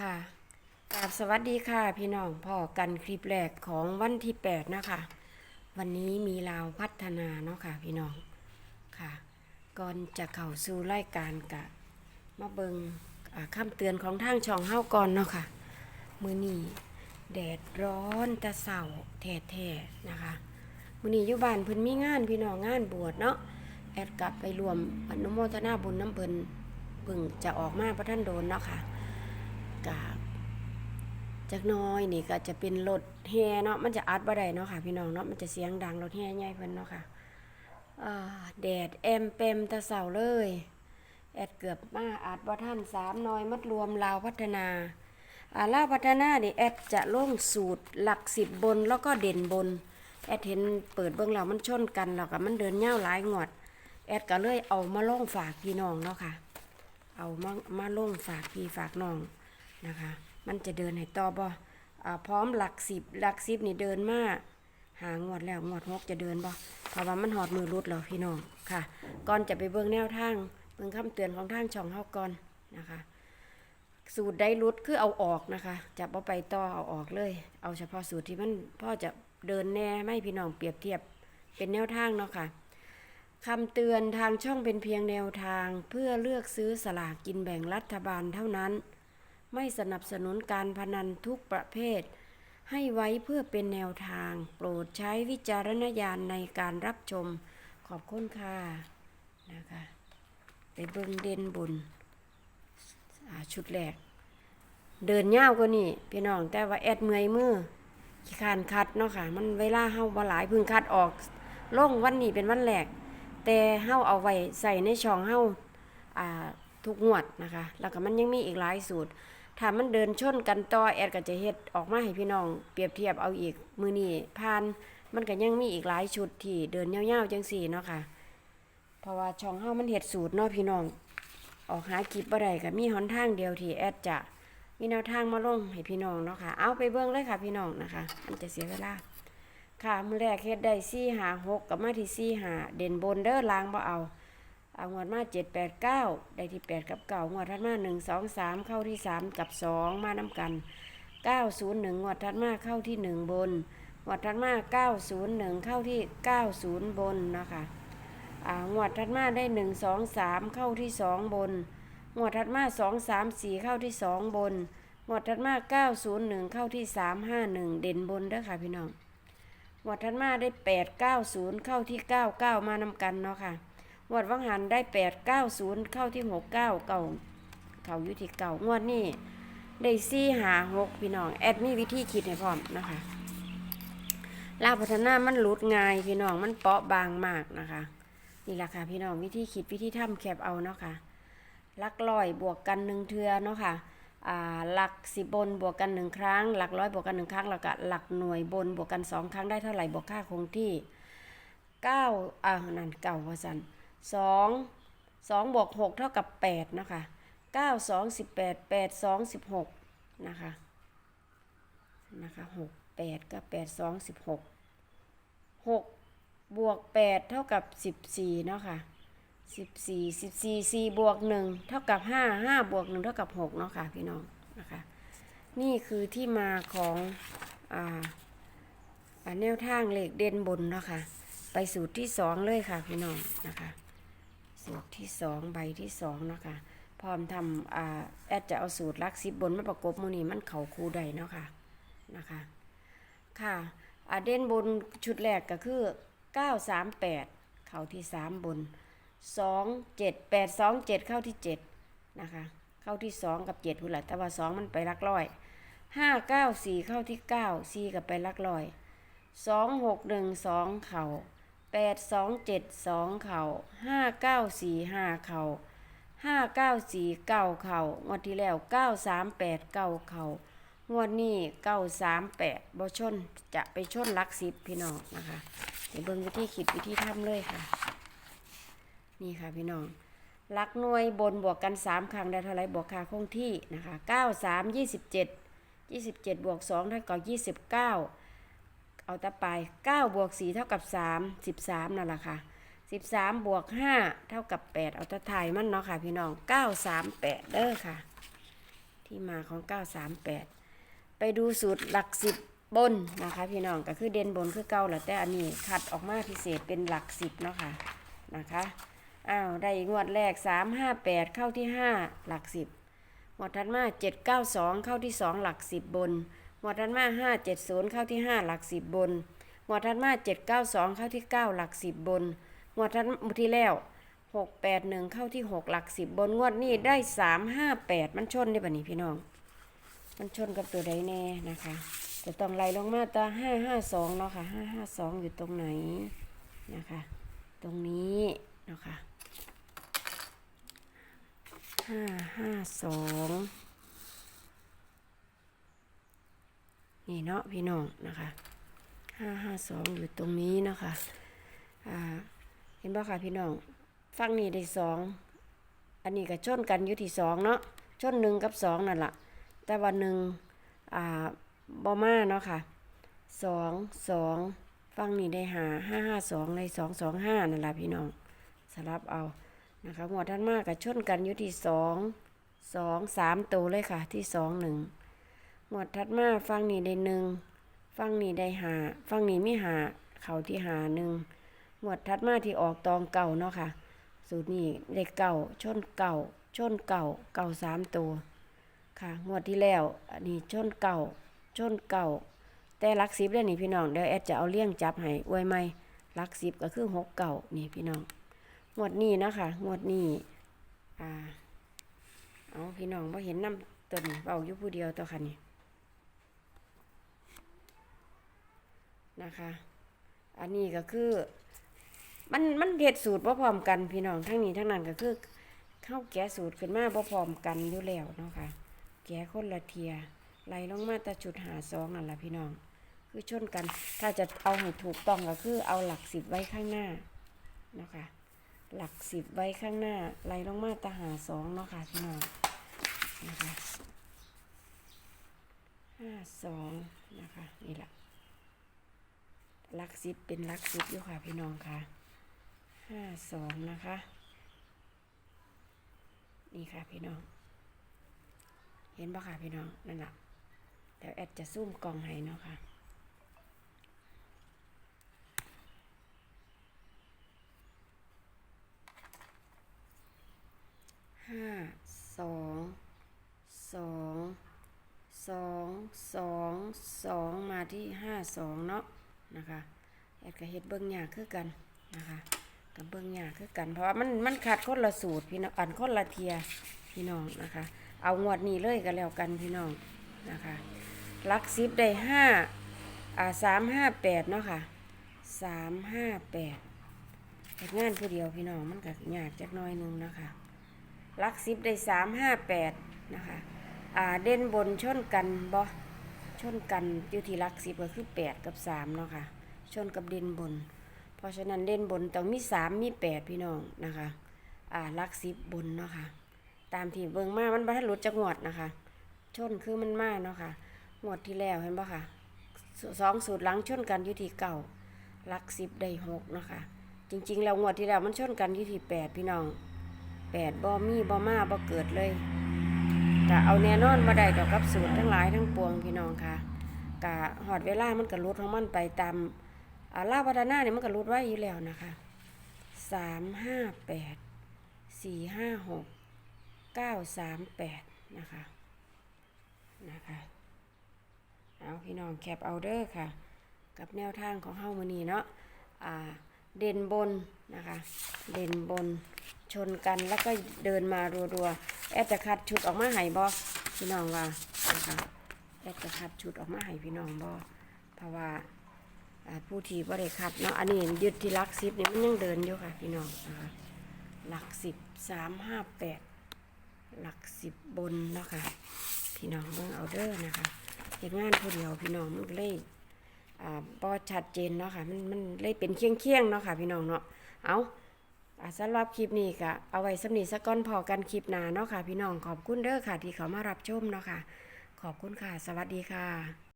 ค่ะกราบสวัสดีค่ะพี่น้องพ่อกันคลิปแรกของวันที่8นะคะ วันนี้มีลาวพัฒนาเนาะค่ะพี่น้องค่ะ ก่อนจะเข้าสู่รายการกะมาเบิงอ่าคำเตือนของทางช่องเฮ้าก่อนเนาะค่ะ มือนี้แดดร้อนตะเสาแท้ ๆ นะคะมือนี้อยู่บ้านเพิ่นมีงานพี่น้องงานบวชเนาะแอดกลับไปรวมอนุโมทนาบุญน้ำเพิ่นเพิ่งจะออกมาพระท่านโดนเนาะค่ะ กาจักน้อยนี่ก็จะเป็นรถแห่เนาะมันจะอัดบ่ได้เนาะค่ะ พี่น้องเนาะมันจะเสียงดังรถแห่ใหญ่เพิ่นเนาะค่ะแดดแอมเปมตะเสาเลย แอดเกือบมาอัดบ่ท่านสามน้อยมัดรวมลาวพัฒนาอาลาวพัฒนานี่แอดจะลงสูตรหลักสิบบนแล้วก็เด่นบน แอดเห็นเปิดเบื้องแล้วมันชนกันแล้วก็มันเดินเง่าวหลายงวด แอดก็เลยเอามาล่งฝากพี่น้องเนาะค่ะ เอามามาลงฝากพี่ฝากน้อง นะคะ มันจะเดินให้ต่อบอพร้อมหลักสิบหลักสิบนี่เดินมาหางวดแล้วงวดหกจะเดินบ่เพราะว่ามันหอดมือรุดแล้วพี่น้องค่ะ ก่อนจะไปเบิ่งแนวทางเบิ่งคำเตือนของทางช่องเฮาก่อนนะคะ สูตรได้รุดคือเอาออกนะคะจะบ่ไปต่อเอาออกเลย เอาเฉพาะสูตรที่มันพ่อจะเดินแน่ไม่พี่น้องเปรียบเทียบเป็นแนวทางเนาะค่ะคำเตือนทางช่องเป็นเพียงแนวทางเพื่อเลือกซื้อสลากกินแบ่งรัฐบาลเท่านั้น ไม่สนับสนุนการพนันทุกประเภท ให้ไว้เพื่อเป็นแนวทาง โปรดใช้วิจารณญาณในการรับชม ขอบคุณค่ะนะคะไปเบิ่งเด่นบุญชุดแรก เดินยาวกว่านี่พี่น้องแต่ว่าแอดเมื่อยมือขี้คานคัดเนาะค่ะ มันเวลาเฮาบ่หลายพึ่งคัดออกล่งวันนี้เป็นวันแรก แต่เฮาเอาไว้ใส่ในช่องเฮาอ่าทุกงวดนะคะ แล้วก็มันยังมีอีกหลายสูตร ถ้ามันเดินชนกันต่อแอดก็จะเฮ็ดออกมาให้พี่น้อง เปรียบเทียบเอาอีกมือนี้ผ่านมันก็ยังมีอีกหลายชุดที่เดินยาวๆจังสี่เนาะค่ะ เพราะว่าช่องเฮามันเฮ็ดสูตรเนาะพี่น้อง ออกหาคลิปบ่ได้ก็มีหนทางเดียวที่แอดจะมีแนวทางมาลงให้พี่น้องเนาะค่ะ เอาไปเบิ่งเลยค่ะพี่น้องนะคะ มันจะเสียเวลา ค่ะ มือแรกเฮ็ดได้4 5 6กับมาที่4 5เด่นบนเด้อล้างบ่เอา เอางวดมา7 8 9ได้ที่8กับ9งวดถัดมา1 2 3เข้าที่3กับ2มานํกัน901งวดถัดมาเข้าที่1บนงวดถัดมา901เข้าที่90บนนะคะอ่างวดถัดมาได้หนึ่งสองสามเข้าที่สองบนงวดถัดมาสองสามสี่เข้าที่สองบนงวดถัดมาเก้าศูนย์หนึ่งเข้าที่สามห้าหนึ่งเด่นบนเด้อค่ะพี่น้องงวดถัดมาได้แปดเก้าศูนย์เข้าที่เก้าเก้ามานำกันเนาะค่ะ งวดวังหันได้แปดเก้าศูนย์เข้าที่หกเก้าเก่าเขาอยู่ที่เก่างวดนี้ได้สี่หาหกพี่น้อง แอดมีวิธีคิดให้พร้อมนะคะลาพัฒนามันหลุดง่ายพี่น้องมันเปราะบางมากนะคะ นี่แหละค่ะพี่น้องวิธีคิดวิธีทำแคบเอาเนาะค่ะหลักร้อยบวกกันหนึ่งเทือเนาะค่ะอ่าหลักสิบบนบวกกันหนึ่งครั้ง หลักร้อยบวกกันหนึ่งครั้งแล้วก็หลักหน่วยบนบวกกันสองครั้งได้เท่าไหร่บวกค่าคงที่เก้าอ่านั่นเก่าว่าสัน สองสองบวกหกเท่ากับแปดนะคะเก้าสองสิบแปดแปดสองสิบหกนะคะ นะคะหกแปดกับแปดสองสิบหกหกบวก 8 เท่ากับ 14 เนาะค่ะ 14 14 4 บวก 1 เท่ากับ 5 5 บวก 1 เท่ากับ 6 เนาะค่ะพี่น้องนะคะ นี่คือที่มาของอ่าอ่าแนวทางเลขเด่นบนเนาะค่ะ ไปสูตรที่ 2 เลยค่ะพี่น้องนะคะ สูตรที่2ใบที่2เนาะค่ะพร้อมทำอ่าแอดจะเอาสูตรลักซิบบนมาประกบมูนี้มันเข่าคูใดเนาะค่ะนะคะค่ะอาเด่นบนชุดแรกก็คือ 938 เข้าที่ 3 บน 2 7 8 2 7 เข้าที่ 7 นะคะ เข้าที่ 2 กับ7หุ่นละแต่ว่า 2 มันไปลักร้อย 5 9 4 เข้าที่ 9 4กับไปลักร้อย 2 6 1 2 เข่า 8 2 7 2เจ็ดสองเข่า5 9 4 5เข่า5 9 4 9เก้าเข่างวดที่แล้ว9 3 8 9เก้าเข่างวดนี้เก้าสามแปดบชนจะไปชนลักสิบพี่น้องนะคะเดี๋ยวเบิ่งวิธีคิดวิธีทำเลยค่ะ นี่ค่ะพี่น้องลักหน่วยบนบวกกันสามครั้งได้เท่าไรบวกค่าคงที่นะคะเก้าสามยี่สิบเจ็ดยี่สิบเจ็ดบวกสองเท่ากับยี่สิบเก้า เอาต่อไปเก้าบวกสี่เท่ากับสามสิบสามนั่นแหละค่ะสิบวกห้าเท่ากับแปดเอาตะไทายมันเนาะค่ะ พี่น้องเก้าสามแปดเด้อค่ะ ที่มาของ 938 ไปดูสูตรหลักสิบบนนะคะ พี่น้องก็คือเด่นบนคือเก่าแหละแต่อันนี้คัดออกมาพิเศษเป็นหลักสิบเนาะค่ะนะคะอ้าวได้งวดแรก 358 เข้าที่ 5 หลักสิบงวดถัดมา792 เข้าที่ 2 หลักสิบบ นงวดถัดมา570 เข้าที่ 5 หลักสิบบนงวดถัดมา792 เข้าที่ 9 หลักสิบบนงวดถัดมาที่แล้ว 681 เข้าที่ 6 หลักสิบบน งวดนี้ได้ 358 มันชนได้ป่ะนี่พี่น้อง มันชนกับตัวใดแน่นะคะจะต้องไล่ลงมาตา552 เนาะค่ะ 552 อยู่ตรงไหนนะคะ ตรงนี้เนาะค่ะ552 นี่เนาะพี่น้องนะคะ552อยู่ตรงนี้เนาะคะอ่าเห็นบ่ค่ะพี่น้องฟังนี่ได้สองอันนี้ก็ชนกันอยู่ที่สองเนาะชนหนึ่งกับสองนั่นแหละแต่ว่าหนึ่งอ่าบอมาเนาะค่ะสองสองฟังนี่ได้หาห้าห้าสองในสองสองห้านั่นแหละพี่น้องสลับเอานะคะงวดท่านมากกับชนกันอยู่ที่สองสองสามตัวเลยค่ะที่สองหนึ่ง งวดทัดมาฟังนี่ได้หนึ่งฟังนี่ได้หาฟังนี่ไม่หาเขาที่หาหนึ่งงวดทัดมาที่ออกตองเก่าเนาะค่ะ สูตรนี้เลขเก่าชนเก่าชนเก่าเก่าสามตัวค่ะงวดที่แล้วอันนี้ชนเก่าชนเก่า แต่ลักสิบเรื่องนี้พี่น้องเดี๋ยวแอดจะเอาเลี่ยงจับให้อวยไม่ลักสิบก็คือหกเก่านี่พี่น้องงวดนี้นะคะงวดนี้อ่าเอาพี่น้องพอเห็นน้ำตัวนี้เบาอยู่ผู้เดียวตัวค่ะนี่ นะคะ อันนี้ก็คือ มันมันเฮ็ดสูตรบ่พร้อมกันพี่น้องทั้งนี้ทั้งนั้นก็คือเข้าแกะสูตรขึ้นมาบ่พร้อมกันอยู่แล้วเนาะค่ะแกะคนละเทียไล่ลงมาแต่จุดหาสองนั่นแหละพี่น้อง คือชนกัน ถ้าจะเอาให้ถูกต้องก็คือเอาหลักสิบไว้ข้างหน้าเนาะค่ะหลักสิบไว้ข้างหน้าไล่ลงมาแต่หาสองเนาะค่ะพี่น้องนะคะห้าสองนะคะนี่แหละ ลักสิบเป็นลักสิบอยู่ค่ะพี่น้องค่ะห้าสองนะคะ นี่ค่ะพี่น้อง เห็นปะค่ะพี่น้องนั่นแหละเดี๋ยวแอดจะซูมกล่องให้เนาะค่ะห้าสองสองสองสองสองมาที่ห้าสองเนาะ นะคะแอดก็เฮ็ดเบิ้งยากคือกันนะคะกับเบิ้งยากคือกัน เพราะว่ามันมันขาดคนละสูตรพี่น้องอันคนละเทียพี่น้องนะคะ เอางวดนี้เลยก็แล้วกันพี่น้องนะคะลักซิปได้ห้าอ่าสามห้าแปดเนาะค่ะสามห้าแปดเฮ็ดงานผู้เดียวพี่น้องมันก็ยากจักน้อยนึงนะคะลักซิปได้สามห้าแปดนะคะอ่าเด่นบนชนกันบ่ ชนกันอยู่ที่ลักซิปก็คือแปดกับสามเนาะค่ะ ชนกับเด่นบน เพราะฉะนั้นเด่นบนต้องมีสามมีแปดพี่น้องนะคะ อ่าลักซิปบนเนาะค่ะ ตามที่เบิ่งมามันบ่ทันหลุจากงวดนะคะ ชนคือมันมากเนาะค่ะงวดที่แล้วเห็นปะค่ะสองสูตรหลังชนกันอยู่ที่เก่าลักซิปได้หกเนาะค่ะ จริงๆแล้วงวดที่แล้วมันชนกันอยู่ที่แปดพี่น้องแปดบ่มีบ่มาบ่เกิดเลย กะเอาแน่นอนบ่ได้ดอกกับสูตรทั้งหลายทั้งปวงพี่น้องค่ะกะหอดเวลามันก็ลดของมันไปตามอาลาพัฒนาเนี่ยมันก็ลดไว้อยู่แล้วนะคะสามห้าแปดสี่ห้าหกเก้าสามแปดนะคะนะคะเอาพี่น้องแคปเอาเด้อค่ะ กับแนวทางของเฮามือนีเนาะอ่า เด่นบนนะคะ เด่นบนชนกันแล้วก็เดินมารัวๆแอดจะคัดชุดออกมาให้บอพี่น้องว่านะคะแอดจะคัดชุดออกมาให้พี่น้องบอเพราะว่าผู้ที่บริคัดเนาะอันนี้ยึดที่หลักสิบนี่มันยังเดินอยู่ค่ะ พี่น้องนะคะหลักสิบสามห้าแปดหลักสิบบนเนาะค่ะพี่น้องเบิ่งเอาเด้อนะคะเฮ็ดงานผู้เดียวพี่น้องมันเลย อ่าบ่ชัดเจนเนาะค่ะมันมันเลยเป็นเคียงเคียงเนาะค่ะพี่น้องเนาะเอาอ่าสำหรับคลิปนี้ก็เอาไว้สำนีสักก้อนพอกันคลิปหน้าเนาะค่ะพี่น้องขอบคุณเด้อค่ะที่เขามารับชมเนาะค่ะ ขอบคุณค่ะ สวัสดีค่ะ